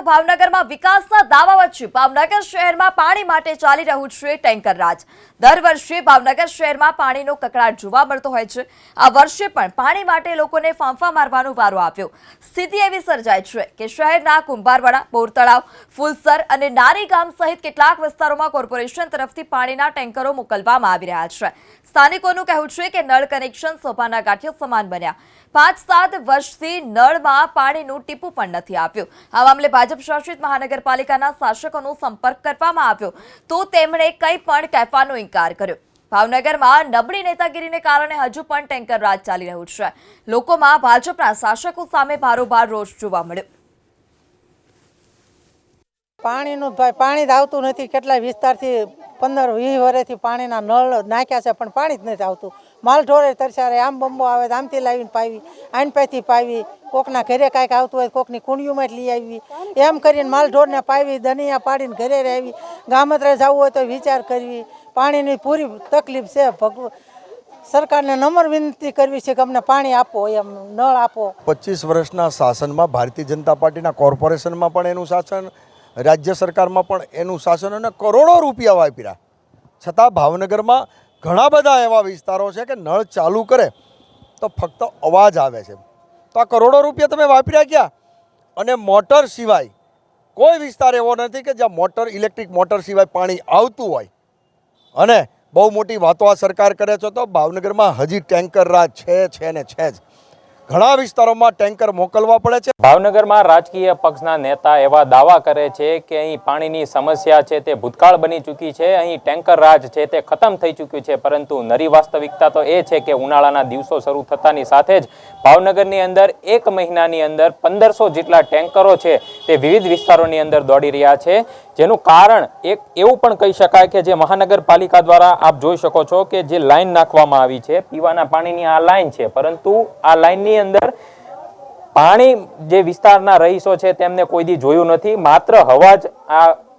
તો ભાવનગરમાં વિકાસના દાવા વચ્ચે ભાવનગર શહેરમાં પાણી માટે ચાલી રહ્યું છે ટેન્કર રાજ. દર વર્ષે ભાવનગર શહેરમાં પાણીનો કકળાટ જોવા મળતો હોય છે. આ વર્ષે પણ પાણી માટે લોકોને ફાંફા મારવાનો વારો આવ્યો. સ્થિતિ એવી સર્જાય છે કે શહેરના કુંભારવાડા બોર તળાવ ફુલસર અને નારી ગામ સહિત કેટલાક વિસ્તારોમાં કોર્પોરેશન તરફથી પાણીના ટેન્કરો મોકલવામાં આવી રહ્યા છે. સ્થાનિકોનું કહેવું છે કે નળ કનેક્શન શોભાના ગાંઠિયા સમાન બન્યા. પાંચ સાત વર્ષથી નળમાં પાણીનું ટીપું પણ નથી આવ્યું. આ મામલે ભાજપ શાસિત મહાનગરપાલિકાના શાસકોનો સંપર્ક કરવામાં આવ્યો તો તેમણે કંઈ પણ કહેવાનો ઇનકાર કર્યો. ભાવનગરમાં નબળી નેતાગીરીને કારણે હજુ પણ ટેન્કર રાજ ચાલી રહ્યું છે. લોકોમાં ભાજપના શાસકો સામે ભારોભાર રોષ જોવા મળ્યો. પાણીનું ભાઈ, પાણી જ આવતું નથી. કેટલાય વિસ્તારથી પંદર વીસ વર્ષથી પાણીના નળ નાખ્યા છે, પણ પાણી જ નથી આવતું. માલ ઢોરે તરસારે, આમ બંબો આવે તો આમથી લાવીને પાવી આઈન પાથી પાવી. કોકના ઘરે કાંઈક આવતું હોય કોકની કુંડીઓમાં જ લઈ આવી. એમ કરીને માલ ઢોરને પાવી, દનિયા પાડીને ઘરે રહેવી ગામત્રે જવું હોય તો વિચાર કરવી. પાણીની પૂરી તકલીફ છે. ભગવ, સરકારને નમ્ર વિનંતી કરવી છે કે અમને પાણી આપો, એમ નળ આપો. પચીસ વર્ષના શાસનમાં ભારતીય જનતા પાર્ટીના કોર્પોરેશનમાં પણ એનું શાસન, રાજ્ય સરકારમાં પણ એનું શાસન અને કરોડો રૂપિયા વાપર્યા. છતાં ભાવનગરમાં ઘણા બધા એવા વિસ્તારો છે કે નળ ચાલુ કરે તો ફક્ત અવાજ આવે છે. તો આ કરોડો રૂપિયા તમે વાપર્યા ક્યાં? અને મોટર સિવાય કોઈ વિસ્તાર એવો નથી કે જ્યાં મોટર, ઇલેક્ટ્રિક મોટર સિવાય પાણી આવતું હોય. અને બહુ મોટી વાતો આ સરકાર કરે છે તો ભાવનગરમાં હજી ટેન્કર રાજ છે છે ને છે જ. ઘણા વિસ્તારોમાં ટેન્કર મોકલવા પડે છે. ભાવનગરમાં રાજકીય પક્ષના નેતા એવા દાવા કરે છે કે અહીં પાણીની સમસ્યા છે તે ભૂતકાળ બની ચૂકી છે, અહીં ટેન્કર રાજ છે તે ખતમ થઈ ચૂક્યું છે, પરંતુ નરી વાસ્તવિકતા તો એ છે કે ઉનાળાના દિવસો શરૂ થતાની સાથે જ ભાવનગરની અંદર એક મહિનાની અંદર પંદરસો જેટલા ટેન્કરો છે તે વિવિધ વિસ્તારોની અંદર દોડી રહ્યા છે. જેનું કારણ એક એવું પણ કહી શકાય કે જે મહાનગરપાલિકા દ્વારા આપ જોઈ શકો છો કે જે લાઈન નાખવામાં આવી છે, પીવાના પાણીની આ લાઈન છે, પરંતુ આ લાઈનની અંદર પાણી જે વિસ્તારના રહીશો છે તેમને કોઈ દી જોયું નથી. માત્ર હવા જ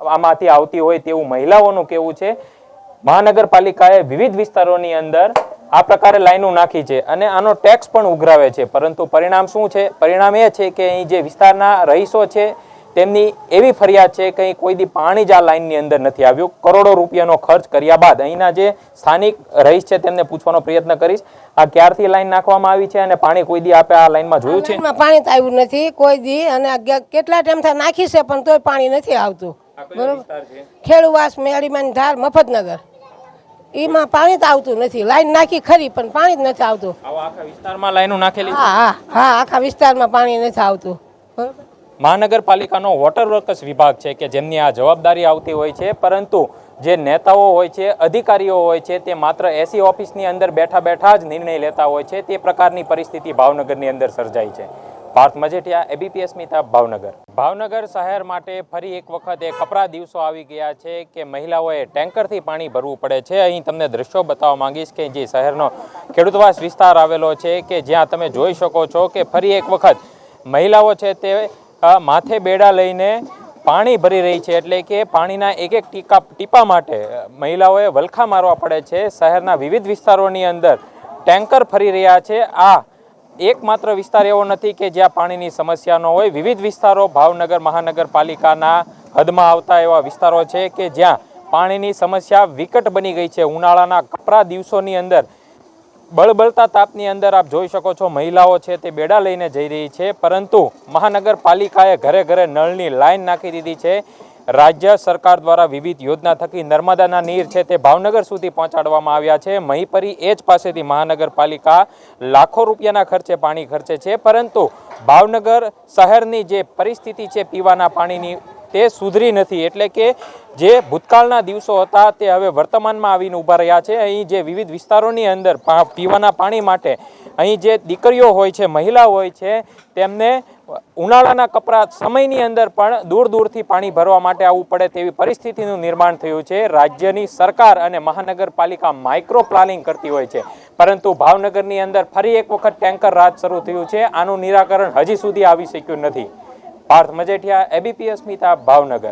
આમાંથી આવતી હોય તેવું મહિલાઓનું કહેવું છે. મહાનગરપાલિકાએ વિવિધ વિસ્તારોની અંદર આ પ્રકારે લાઈનો નાખી છે અને આનો ટેક્સ પણ ઉઘરાવે છે. પરંતુ પરિણામ શું છે? પરિણામ એ છે કે અહીં જે વિસ્તારના રહીશો છે તેમની એવી ફરિયાદ છે કે કોઈ દી પાણી જ આ લાઇનની અંદર નથી આવ્યું. કરોડો રૂપિયાનો ખર્ચ કર્યા બાદ અહીંના જે સ્થાનિક રહીશ છે તેમને પૂછવાનો પ્રયત્ન કરીશ. આ ક્યારથી લાઈન નાખવામાં આવી છે અને પાણી કોઈ દી આપે આ લાઈનમાં જોયું છે? પાણી તો આવ્યું નથી કોઈ દી અને કેટલા ટાઈમ ટાઈમથી નાખી છે પણ તોય પાણી નથી આવતું. બરોબર? ખેડુવાસ મેળીમાં ધાર મફતનગર. એમાં પાણી તો આવતું નથી. લાઈન નાખી ખરી પણ પાણી જ નથી આવતું. આખા વિસ્તારમાં લાઈનો નાખેલી હા. હા આખા વિસ્તારમાં પાણી નથી આવતું. બરોબર? મહાનગરપાલિકાનો વોટર વર્કસ વિભાગ છે કે જેમની આ જવાબદારી આવતી હોય છે, પરંતુ જે નેતાઓ હોય છે, અધિકારીઓ હોય છે, તે માત્ર એસી ઓફિસની અંદર બેઠા બેઠા જ નિર્ણય લેતા હોય છે, તે પ્રકારની પરિસ્થિતિ ભાવનગરની અંદર સર્જાઈ છે. પાર્થ મજેઠિયા એબીપી અસ્મિતા ભાવનગર. ભાવનગર શહેર માટે ફરી એક વખત એ કપરા દિવસો આવી ગયા છે કે મહિલાઓએ ટેન્કરથી પાણી ભરવું પડે છે. અહીં તમને દ્રશ્યો બતાવવા માંગીશ કે જે શહેરનો ખેડૂતવાસ વિસ્તાર આવેલો છે કે જ્યાં તમે જોઈ શકો છો કે ફરી એક વખત મહિલાઓ છે તે માથે બેડા લઈને પાણી ભરી રહી છે એટલે કે પાણીના એક એક ટીકા ટીપા માટે મહિલાઓએ વલખા મારવા પડે છે. શહેરના વિવિધ વિસ્તારોની અંદર ટેન્કર ફરી રહ્યા છે. આ એકમાત્ર વિસ્તાર એવો નથી કે જ્યાં પાણીની સમસ્યા ન હોય. વિવિધ વિસ્તારો ભાવનગર મહાનગરપાલિકાના હદમાં આવતા એવા વિસ્તારો છે કે જ્યાં પાણીની સમસ્યા વિકટ બની ગઈ છે. ઉનાળાના કપરા દિવસોની અંદર બળબળતા તાપની અંદર આપ જોઈ શકો છો મહિલાઓ છે તે બેડા લઈને જઈ રહી છે, પરંતુ મહાનગરપાલિકાએ ઘરે ઘરે નળની લાઈન નાખી દીધી છે. રાજ્ય સરકાર દ્વારા વિવિધ યોજના થકી નર્મદાના નીર છે તે ભાવનગર સુધી પહોંચાડવામાં આવ્યા છે. મહીપરી એ જ પાસેથી મહાનગરપાલિકા લાખો રૂપિયાના ખર્ચે પાણી ખર્ચે છે, પરંતુ ભાવનગર શહેરની જે પરિસ્થિતિ છે પીવાના પાણીની તે સુધરી નથી. એટલે કે જે ભૂતકાળના દિવસો હતા તે હવે વર્તમાનમાં આવીને ઊભા રહ્યા છે. અહીં જે વિવિધ વિસ્તારોની અંદર પીવાના પાણી માટે અહીં જે દીકરીઓ હોય છે મહિલા હોય છે, તેમને ઉનાળાના કપરા સમયની અંદર પણ દૂર દૂરથી પાણી ભરવા માટે આવવું પડે તેવી પરિસ્થિતિનું નિર્માણ થયું છે. રાજ્યની સરકાર અને મહાનગરપાલિકા માઇક્રો પ્લાનિંગ કરતી હોય છે. પરંતુ ભાવનગરની અંદર ફરી એક વખત ટેન્કર રાજ શરૂ થયું છે. આનું નિરાકરણ હજી સુધી આવી શક્યું નથી. પાર્થ મજેઠિયા એબીપી અસ્મિતા ભાવનગર.